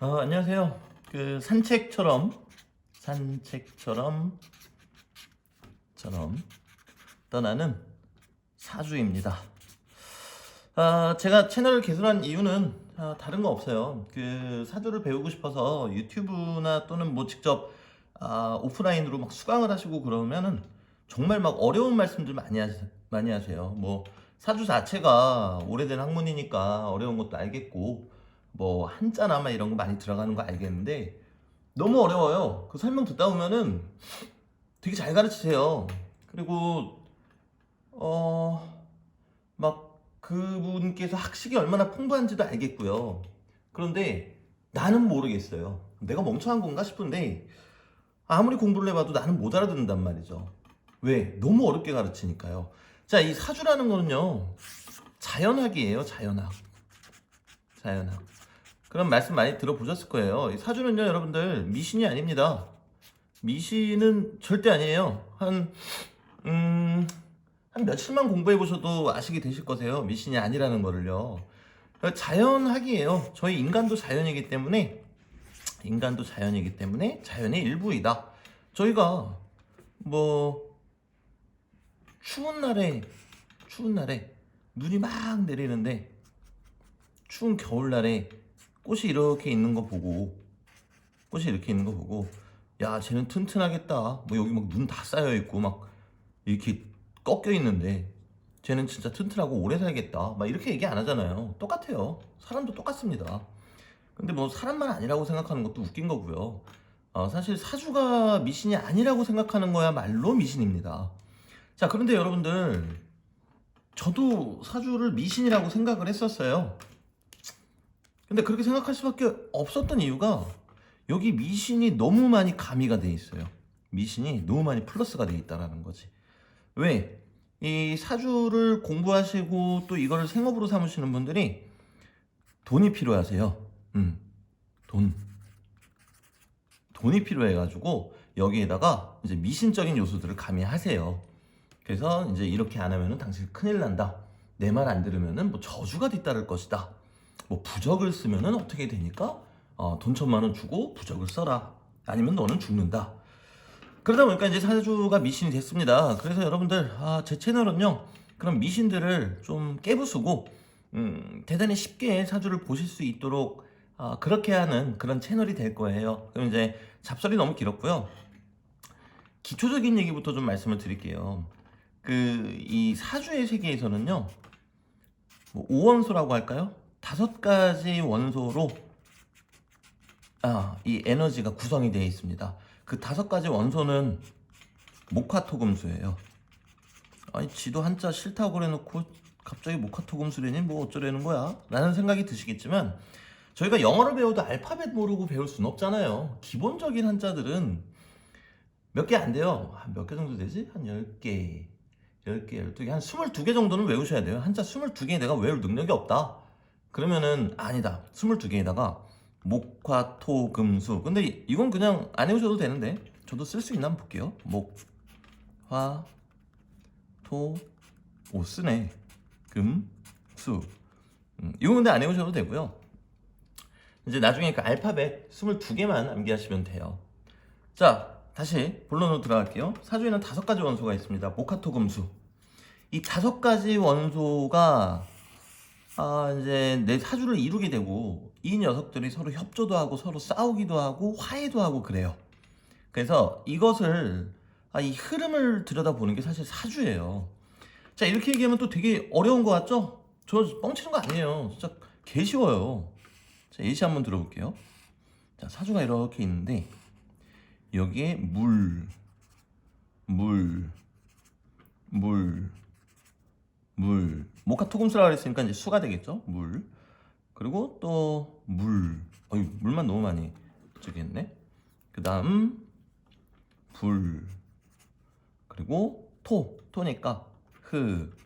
어, 안녕하세요. 그 산책처럼 산책처럼 처럼 떠나는 사주입니다. 아, 제가 채널을 개설한 이유는 아, 다른 거 없어요. 그 사주를 배우고 싶어서 유튜브나 또는 뭐 직접 아, 오프라인으로 막 수강을 하시고 그러면은 정말 막 어려운 말씀들 많이 하, 많이 하세요. 뭐 사주 자체가 오래된 학문이니까 어려운 것도 알겠고 뭐 한자나마 이런 거 많이 들어가는 거 알겠는데 너무 어려워요. 그 설명 듣다 보면은 되게 잘 가르치세요. 그리고 어 막 그분께서 학식이 얼마나 풍부한지도 알겠고요. 그런데 나는 모르겠어요. 내가 멍청한 건가 싶은데 아무리 공부를 해봐도 나는 못 알아듣는단 말이죠. 왜? 너무 어렵게 가르치니까요. 자, 이 사주라는 거는요, 자연학이에요, 자연학. 자연학. 그런 말씀 많이 들어보셨을 거예요. 이 사주는요, 여러분들, 미신이 아닙니다. 미신은 절대 아니에요. 한, 음, 한 며칠만 공부해 보셔도 아시게 되실 거세요. 미신이 아니라는 거를요. 자연학이에요. 저희 인간도 자연이기 때문에, 인간도 자연이기 때문에 자연의 일부이다. 저희가 뭐 추운 날에 추운 날에 눈이 막 내리는데 추운 겨울날에 꽃이 이렇게 있는 거 보고 꽃이 이렇게 있는 거 보고 야 쟤는 튼튼하겠다. 뭐 여기 막 눈 다 쌓여 있고 막 이렇게 꺾여 있는데 쟤는 진짜 튼튼하고 오래 살겠다. 막 이렇게 얘기 안 하잖아요. 똑같아요. 사람도 똑같습니다. 근데 뭐 사람만 아니라고 생각하는 것도 웃긴 거고요. 어, 사실 사주가 미신이 아니라고 생각하는 거야말로 미신입니다. 자 그런데 여러분들 저도 사주를 미신이라고 생각을 했었어요 근데 그렇게 생각할 수밖에 없었던 이유가 여기 미신이 너무 많이 가미가 돼 있어요. 미신이 너무 많이 플러스가 돼 있다라는 거지. 왜? 이 사주를 공부하시고 또 이거를 생업으로 삼으시는 분들이 돈이 필요하세요. 음, 돈. 돈이 필요해 가지고 여기에다가 이제 미신적인 요소들을 가미하세요. 그래서 이제 이렇게 안 하면은 당신 큰일 난다. 내 말 안 들으면은 뭐 저주가 뒤따를 것이다. 뭐 부적을 쓰면은 어떻게 되니까? 어, 돈 천만 원 주고 부적을 써라. 아니면 너는 죽는다. 그러다 보니까 이제 사주가 미신이 됐습니다. 그래서 여러분들 아, 제 채널은요 그런 미신들을 좀 깨부수고 음, 대단히 쉽게 사주를 보실 수 있도록 아, 그렇게 하는 그런 채널이 될 거예요. 그럼 이제 잡설이 너무 길었고요. 기초적인 얘기부터 좀 말씀을 드릴게요. 그 이 사주의 세계에서는요 뭐 오원소라고 할까요? 다섯 가지 원소로 아, 이 에너지가 구성이 되어 있습니다. 그 다섯 가지 원소는 목화토금수예요. 아니 지도 한자 싫다고 그래놓고 갑자기 목화토금수래니 뭐 어쩌려는 거야? 라는 생각이 드시겠지만 저희가 영어를 배워도 알파벳 모르고 배울 순 없잖아요. 기본적인 한자들은 몇 개 안 돼요. 몇 개 정도 되지? 한 10개, 10개, 12개, 한 22개 정도는 외우셔야 돼요. 한자 22개 내가 외울 능력이 없다. 그러면은 아니다. 22개에다가 목화 토 금수. 근데 이- 이건 그냥 안 외우셔도 되는데 저도 쓸 수 있나 한번 볼게요. 목화 토오 쓰네. 금수. 음, 이거 근데 안 외우셔도 되고요. 이제 나중에 그 알파벳 22개만 암기하시면 돼요. 자, 다시 본론으로 들어갈게요. 사주에는 다섯 가지 원소가 있습니다. 목화토 금수. 이 다섯 가지 원소가 아, 이제 내 사주를 이루게 되고 이 녀석들이 서로 협조도 하고 서로 싸우기도 하고 화해도 하고 그래요. 그래서 이것을 아, 이 흐름을 들여다보는 게 사실 사주예요. 자, 이렇게 얘기하면 또 되게 어려운 것 같죠? 저 뻥치는 거 아니에요. 진짜 개 쉬워요. 자, 예시 한번 들어볼게요. 자, 사주가 이렇게 있는데 여기에 물, 물, 물, 물. 모카 토금수라 그랬으니까 이제 수가 되겠죠? 물. 그리고 또 물. 어이, 물만 너무 많이 저기 했네. 그 다음 불. 그리고 토. 토니까 흙.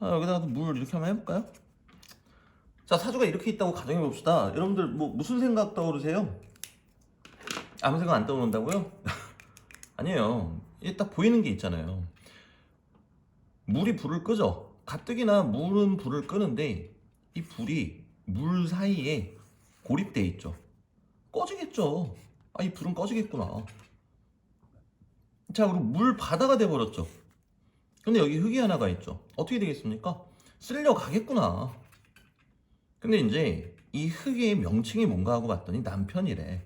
아, 여기다가 물 이렇게 한번 해볼까요? 자, 사주가 이렇게 있다고 가정해 봅시다. 여러분들 뭐 무슨 생각 떠오르세요? 아무 생각 안 떠오른다고요? 아니에요. 이게 딱 보이는 게 있잖아요. 물이 불을 끄죠. 가뜩이나 물은 불을 끄는데 이 불이 물 사이에 고립돼 있죠. 꺼지겠죠. 아, 이 불은 꺼지겠구나. 자, 그리고 물 바다가 돼 버렸죠. 근데 여기 흙이 하나가 있죠. 어떻게 되겠습니까? 쓸려 가겠구나. 근데 이제 이 흙의 명칭이 뭔가 하고 봤더니 남편이래.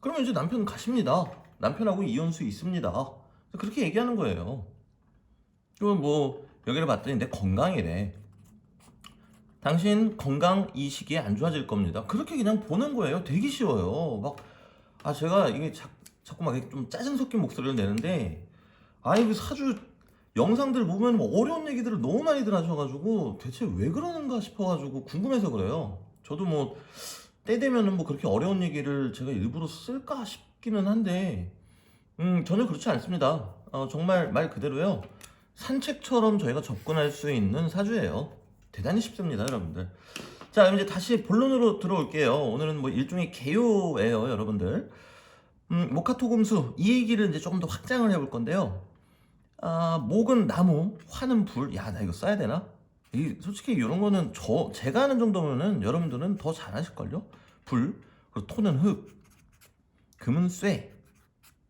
그러면 이제 남편 가십니다. 남편하고 이혼수 있습니다. 그렇게 얘기하는 거예요. 그럼 뭐 여기를 봤더니 내 건강이래. 당신 건강 이 시기에 안 좋아질 겁니다. 그렇게 그냥 보는 거예요. 되게 쉬워요. 막, 아, 제가 이게 자, 자꾸 막 좀 짜증 섞인 목소리를 내는데, 아니, 그 사주 영상들 보면 뭐 어려운 얘기들을 너무 많이들 하셔가지고, 대체 왜 그러는가 싶어가지고 궁금해서 그래요. 저도 뭐, 때 되면은 뭐 그렇게 어려운 얘기를 제가 일부러 쓸까 싶 기는 한데, 음, 전혀 그렇지 않습니다. 어, 정말 말 그대로요. 산책처럼 저희가 접근할 수 있는 사주예요. 대단히 쉽습니다, 여러분들. 자, 이제 다시 본론으로 들어올게요. 오늘은 뭐 일종의 개요예요, 여러분들. 음, 모카토금수 이 얘기를 이제 조금 더 확장을 해볼 건데요. 아, 목은 나무, 화는 불. 야, 나 이거 써야 되나? 이 솔직히 이런 거는 저 제가 하는 정도면은 여러분들은 더 잘하실걸요? 불, 그리고 토는 흙, 금은 쇠,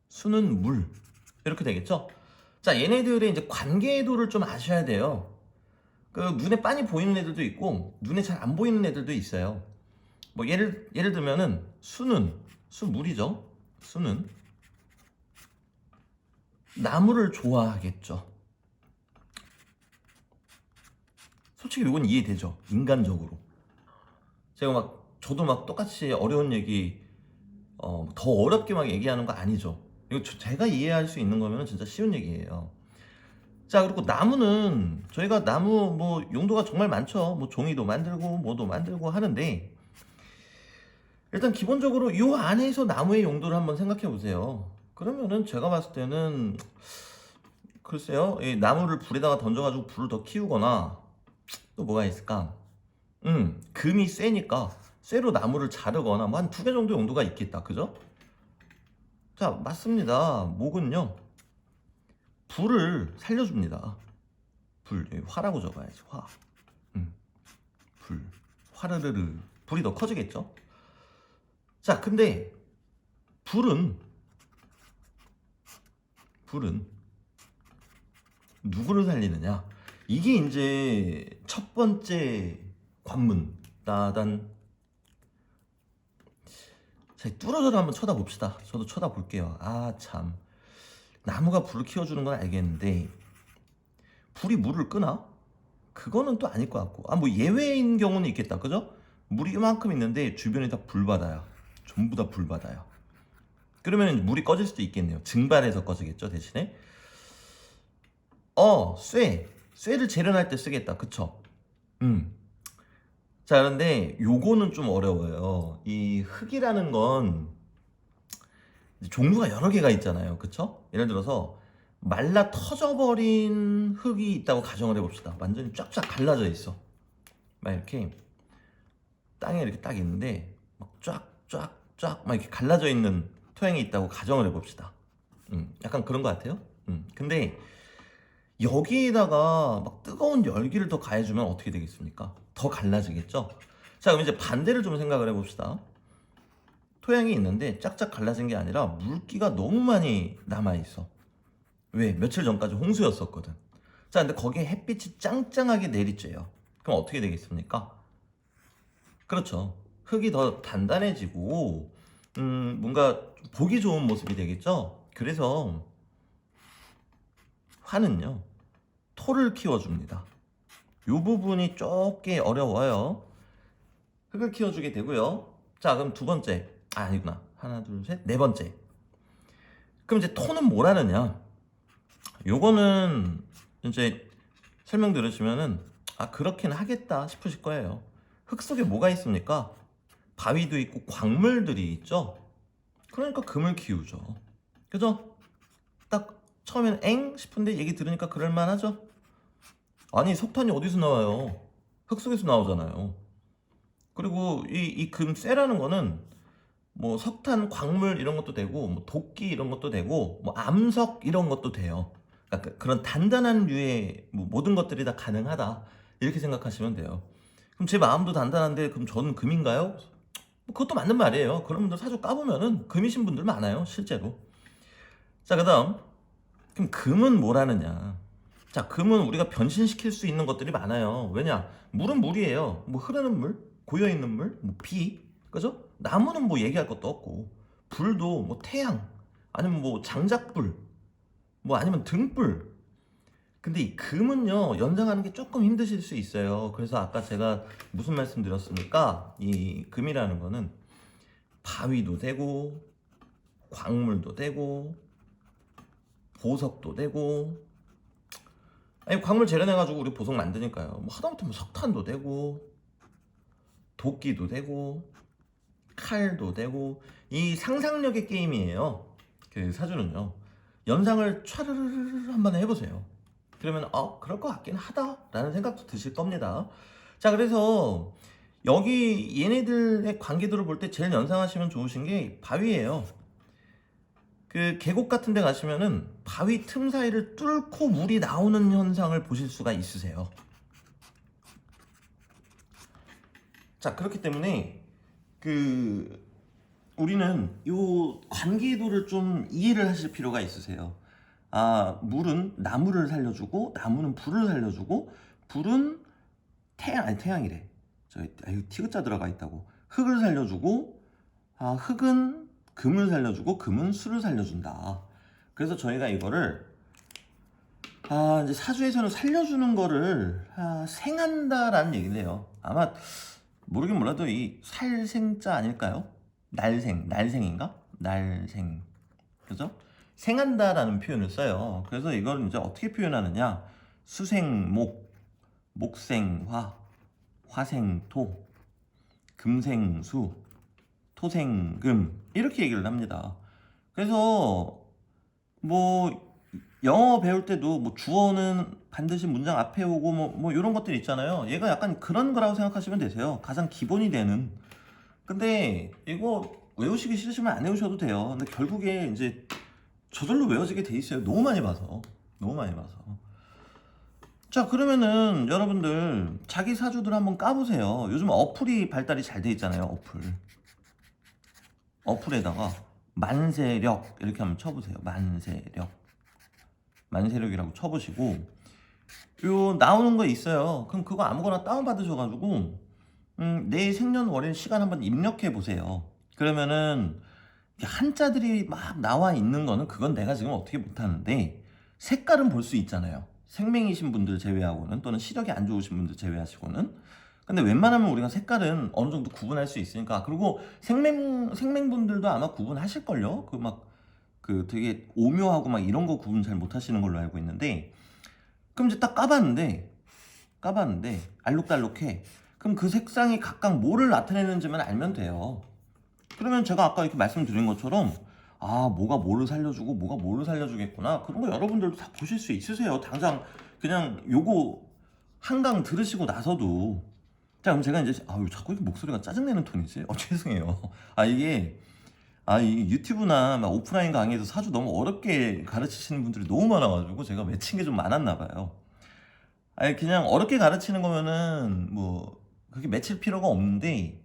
수는 물 이렇게 되겠죠? 자, 얘네들의 이제 관계도를 좀 아셔야 돼요. 그 눈에 빤히 보이는 애들도 있고 눈에 잘 안 보이는 애들도 있어요. 뭐 예를 예를 들면은 수는 수 물이죠. 수는 나무를 좋아하겠죠. 솔직히 이건 이해되죠. 인간적으로. 제가 막 저도 막 똑같이 어려운 얘기 어, 더 어렵게 막 얘기하는 거 아니죠. 이거 저- 제가 이해할 수 있는 거면 진짜 쉬운 얘기예요. 자 그리고 나무는 저희가 나무 뭐 용도가 정말 많죠 뭐 종이도 만들고 뭐도 만들고 하는데 일단 기본적으로 요 안에서 나무의 용도를 한번 생각해 보세요 그러면은 제가 봤을 때는 글쎄요 이 나무를 불에다가 던져가지고 불을 더 키우거나 또 뭐가 있을까 음 금이 세니까 쇠로 나무를 자르거나 뭐 한 두 개 정도 용도가 있겠다 그죠 자 맞습니다 목은요 불을 살려줍니다. 불, 화라고 적어야지, 화. 음, 불. 화르르르. 불이 더 커지겠죠? 자, 근데, 불은, 불은, 누구를 살리느냐? 이게 이제 첫 번째 관문. 따단. 자, 뚫어져라 한번 쳐다봅시다. 저도 쳐다볼게요. 아, 참. 나무가 불을 키워주는 건 알겠는데 불이 물을 끄나? 그거는 또 아닐 것 같고 아 뭐 예외인 경우는 있겠다 그죠? 물이 이만큼 있는데 주변이 다 불바다야 전부 다 불바다야 그러면 물이 꺼질 수도 있겠네요 증발해서 꺼지겠죠 대신에 어 쇠! 쇠를 재련할 때 쓰겠다 그쵸? 음. 자 그런데 요거는 좀 어려워요 이 흙이라는 건 종류가 여러 개가 있잖아요. 그쵸? 예를 들어서 말라 터져버린 흙이 있다고 가정을 해봅시다. 완전히 쫙쫙 갈라져 있어. 막 이렇게 땅에 이렇게 딱 있는데 막 쫙쫙쫙 막 이렇게 갈라져 있는 토양이 있다고 가정을 해봅시다. 음, 약간 그런 것 같아요. 음, 근데 여기에다가 막 뜨거운 열기를 더 가해주면 어떻게 되겠습니까? 더 갈라지겠죠? 자, 그럼 이제 반대를 좀 생각을 해봅시다. 토양이 있는데 짝짝 갈라진 게 아니라 물기가 너무 많이 남아있어. 왜? 며칠 전까지 홍수였었거든. 자, 근데 거기에 햇빛이 짱짱하게 내리쬐요. 그럼 어떻게 되겠습니까? 그렇죠. 흙이 더 단단해지고, 음, 뭔가 좀 보기 좋은 모습이 되겠죠? 그래서, 화는요, 토를 키워줍니다. 요 부분이 조금 어려워요. 흙을 키워주게 되고요. 자, 그럼 두 번째. 아, 아니구나. 하나, 둘, 셋. 네 번째. 그럼 이제 토는 뭐라느냐? 요거는 이제 설명 들으시면은 아, 그렇긴 하겠다 싶으실 거예요. 흙 속에 뭐가 있습니까? 바위도 있고 광물들이 있죠? 그러니까 금을 키우죠. 그죠? 딱 처음엔 엥? 싶은데 얘기 들으니까 그럴만하죠? 아니, 석탄이 어디서 나와요? 흙 속에서 나오잖아요. 그리고 이, 이 금쇠라는 거는 뭐 석탄, 광물 이런 것도 되고 뭐 도끼 이런 것도 되고 뭐 암석 이런 것도 돼요. 그러니까 그- 그런 단단한 류의 뭐 모든 것들이 다 가능하다. 이렇게 생각하시면 돼요. 그럼 제 마음도 단단한데 그럼 저는 금인가요? 뭐 그것도 맞는 말이에요. 그런 분들 사주 까보면은 금이신 분들 많아요, 실제로. 자, 그다음 그럼 금은 뭐라느냐? 자, 금은 우리가 변신시킬 수 있는 것들이 많아요. 왜냐? 물은 물이에요. 뭐 흐르는 물, 고여 있는 물, 뭐 비, 그죠? 나무는 뭐 얘기할 것도 없고, 불도 뭐 태양, 아니면 뭐 장작불, 뭐 아니면 등불. 근데 이 금은요 연상하는 게 조금 힘드실 수 있어요. 그래서 아까 제가 무슨 말씀 드렸습니까? 이 금이라는 거는 바위도 되고, 광물도 되고, 보석도 되고, 아니 광물 재련해가지고 우리 보석 만드니까요. 뭐 하다못해 뭐 석탄도 되고, 도끼도 되고, 칼도 되고, 이 상상력의 게임이에요. 그 사주는요. 연상을 촤르르르 한번 해보세요. 그러면 어 그럴 것 같긴 하다라는 생각도 드실 겁니다. 자 그래서 여기 얘네들의 관계도를 볼 때 제일 연상하시면 좋으신 게 바위예요. 그 계곡 같은 데 가시면은 바위 틈 사이를 뚫고 물이 나오는 현상을 보실 수가 있으세요. 자 그렇기 때문에 그 우리는 요 관계도를 좀 이해를 하실 필요가 있으세요. 아 물은 나무를 살려주고 나무는 불을 살려주고 불은 태양 아니 태양이래. 저 아유 티그자 들어가 있다고 흙을 살려주고 아 흙은 금을 살려주고 금은 수를 살려준다. 그래서 저희가 이거를 아 이제 사주에서는 살려주는 거를 아, 생한다라는 얘기를 해요. 아마 모르긴 몰라도 이 살생자 아닐까요? 날생 날생인가? 날생 그죠? 생한다라는 표현을 써요. 그래서 이걸 이제 어떻게 표현하느냐? 수생목, 목생화, 화생토, 금생수, 토생금 이렇게 얘기를 합니다. 그래서 뭐 영어 배울 때도 뭐 주어는 반드시 문장 앞에 오고 뭐, 뭐 이런 것들 있잖아요. 얘가 약간 그런 거라고 생각하시면 되세요. 가장 기본이 되는. 근데 이거 외우시기 싫으시면 안 외우셔도 돼요. 근데 결국에 이제 저절로 외워지게 돼 있어요. 너무 많이 봐서. 너무 많이 봐서. 자, 그러면은 여러분들 자기 사주들 한번 까보세요. 요즘 어플이 발달이 잘 돼 있잖아요. 어플. 어플에다가 만세력 이렇게 한번 쳐보세요. 만세력. 만세력이라고 쳐보시고 요 나오는 거 있어요. 그럼 그거 아무거나 다운 받으셔가지고 음, 내 생년월일 시간 한번 입력해 보세요. 그러면은 한자들이 막 나와 있는 거는 그건 내가 지금 어떻게 못하는데 색깔은 볼 수 있잖아요. 생맹이신 분들 제외하고는 또는 시력이 안 좋으신 분들 제외하시고는 근데 웬만하면 우리가 색깔은 어느 정도 구분할 수 있으니까 그리고 생맹 생맹분들도 아마 구분하실 걸요. 그막그 되게 오묘하고 막 이런 거 구분 잘 못 하시는 걸로 알고 있는데 그럼 이제 딱 까봤는데 까봤는데 알록달록해. 그럼 그 색상이 각각 뭐를 나타내는지만 알면 돼요. 그러면 제가 아까 이렇게 말씀드린 것처럼 아 뭐가 뭐를 살려주고 뭐가 뭐를 살려주겠구나 그런 거 여러분들도 다 보실 수 있으세요 당장 그냥 요거 한강 들으시고 나서도 자 그럼 제가 이제 아유 자꾸 이렇게 목소리가 짜증내는 톤이지? 어 죄송해요. 아 이게 아 이 유튜브나 막 오프라인 강의에서 사주 너무 어렵게 가르치시는 분들이 너무 많아가지고 제가 맺힌 게좀 많았나 봐요. 아니 그냥 어렵게 가르치는 거면은 뭐 그렇게 맺힐 필요가 없는데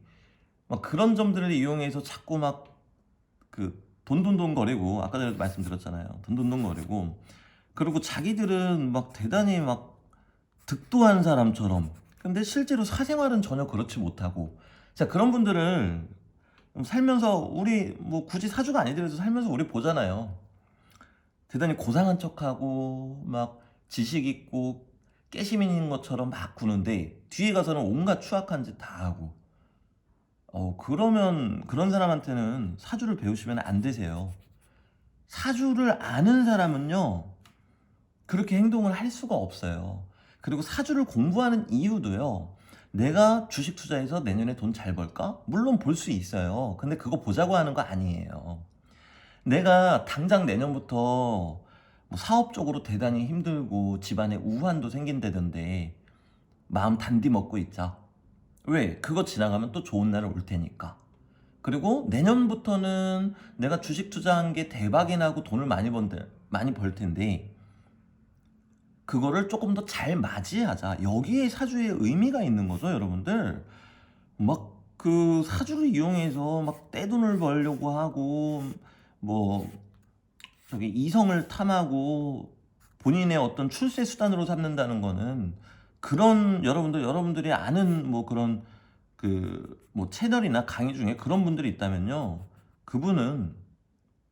막 그런 점들을 이용해서 자꾸 막 그 돈돈돈 거리고 아까 전에 말씀드렸잖아요. 돈돈돈 거리고. 그리고 자기들은 막 대단히 막 득도한 사람처럼 근데 실제로 사생활은 전혀 그렇지 못하고 자 그런 분들을 살면서 우리 뭐 굳이 사주가 아니더라도 살면서 우리 보잖아요. 대단히 고상한 척하고 막 지식 있고 있는 것처럼 막 구는데 뒤에 가서는 온갖 추악한 짓 다 하고 어 그러면 그런 사람한테는 사주를 배우시면 안 되세요. 사주를 아는 사람은요 그렇게 행동을 할 수가 없어요. 그리고 사주를 공부하는 이유도요. 내가 주식 투자해서 내년에 돈 잘 벌까? 물론 볼 수 있어요. 근데 그거 보자고 하는 거 아니에요. 내가 당장 내년부터 뭐 사업적으로 대단히 힘들고 집안에 우환도 생긴다던데 마음 단디 먹고 있자. 왜? 그거 지나가면 또 좋은 날은 올 테니까. 그리고 내년부터는 내가 주식 투자한 게 대박이 나고 돈을 많이 번들 많이 벌 텐데 그거를 조금 더 잘 맞이하자. 여기에 사주의 의미가 있는 거죠, 여러분들. 막 그 사주를 이용해서 막 떼돈을 벌려고 하고 뭐 저기 이성을 탐하고 본인의 어떤 출세 수단으로 삼는다는 거는 그런 여러분들 여러분들이 아는 뭐 그런 그 뭐 채널이나 강의 중에 그런 분들이 있다면요. 그분은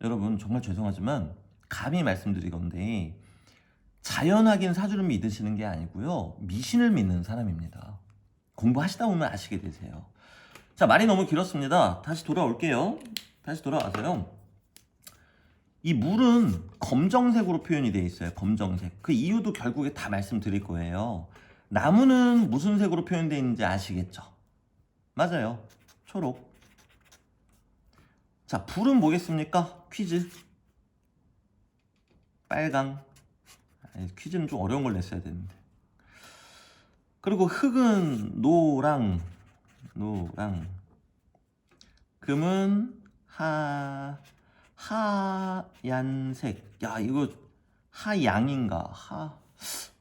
여러분 정말 죄송하지만 감히 말씀드리건데 자연하긴 사주를 믿으시는 게 아니고요. 미신을 믿는 사람입니다. 공부하시다 보면 아시게 되세요. 자, 말이 너무 길었습니다. 다시 돌아올게요. 다시 돌아와서요. 이 물은 검정색으로 표현이 되어 있어요. 검정색. 그 이유도 결국에 다 말씀드릴 거예요. 나무는 무슨 색으로 표현되어 있는지 아시겠죠? 맞아요. 초록. 자, 불은 뭐겠습니까? 퀴즈. 빨강. 아니, 퀴즈는 좀 어려운 걸 냈어야 되는데. 그리고 흙은 노랑, 노랑. 금은 하, 하얀색. 야, 이거 하양인가? 하,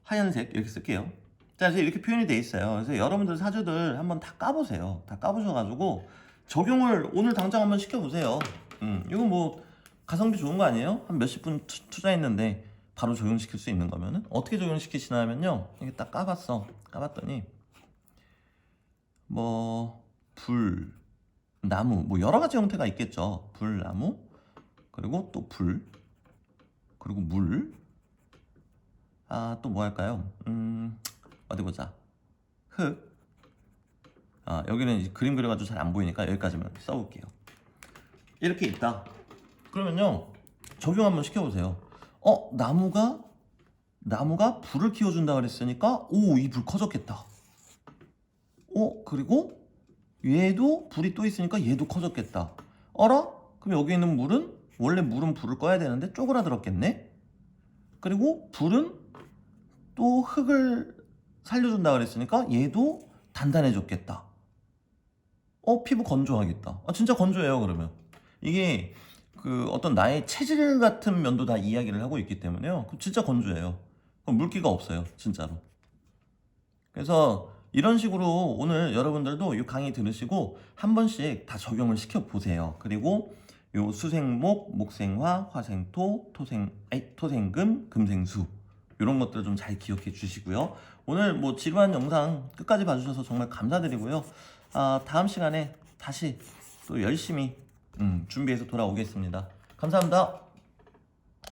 하얀색. 이렇게 쓸게요. 자, 그래서 이렇게 표현이 돼 있어요. 그래서 여러분들 사주들 한번 다 까보세요. 다 까보셔가지고 적용을 오늘 당장 한번 시켜보세요. 음, 이거 뭐 가성비 좋은 거 아니에요? 한 몇십 분 투, 투자했는데 바로 적용시킬 수 있는 거면은 어떻게 적용시키시냐면요. 이게 딱 까봤어. 까봤더니 뭐 불, 나무, 뭐 여러 가지 형태가 있겠죠. 불, 나무, 그리고 또 불, 그리고 물. 아, 또 뭐 할까요? 음, 어디 보자. 흙. 아, 여기는 그림 그려가지고 잘 안 보이니까 여기까지만 써볼게요. 이렇게 있다. 그러면요, 적용 한번 시켜보세요. 어, 나무가, 나무가 불을 키워준다 그랬으니까, 오, 이 불 커졌겠다. 어, 그리고 얘도 불이 또 있으니까 얘도 커졌겠다. 어라? 그럼 여기 있는 물은 원래 물은 불을 꺼야 되는데 쪼그라들었겠네. 그리고 불은 또 흙을 살려준다 그랬으니까 얘도 단단해졌겠다. 어, 피부 건조하겠다. 아, 진짜 건조해요, 그러면. 이게 그 어떤 나의 체질 같은 면도 다 이야기를 하고 있기 때문에요. 진짜 건조해요. 그럼 물기가 없어요, 진짜로. 그래서 이런 식으로 오늘 여러분들도 이 강의 들으시고 한 번씩 다 적용을 시켜 보세요. 그리고 요 수생목, 목생화, 화생토, 토생, 아이, 토생금, 금생수 이런 것들 좀 잘 기억해 주시고요. 오늘 뭐 지루한 영상 끝까지 봐주셔서 정말 감사드리고요. 아, 다음 시간에 다시 또 열심히 음, 준비해서 돌아오겠습니다. 감사합니다.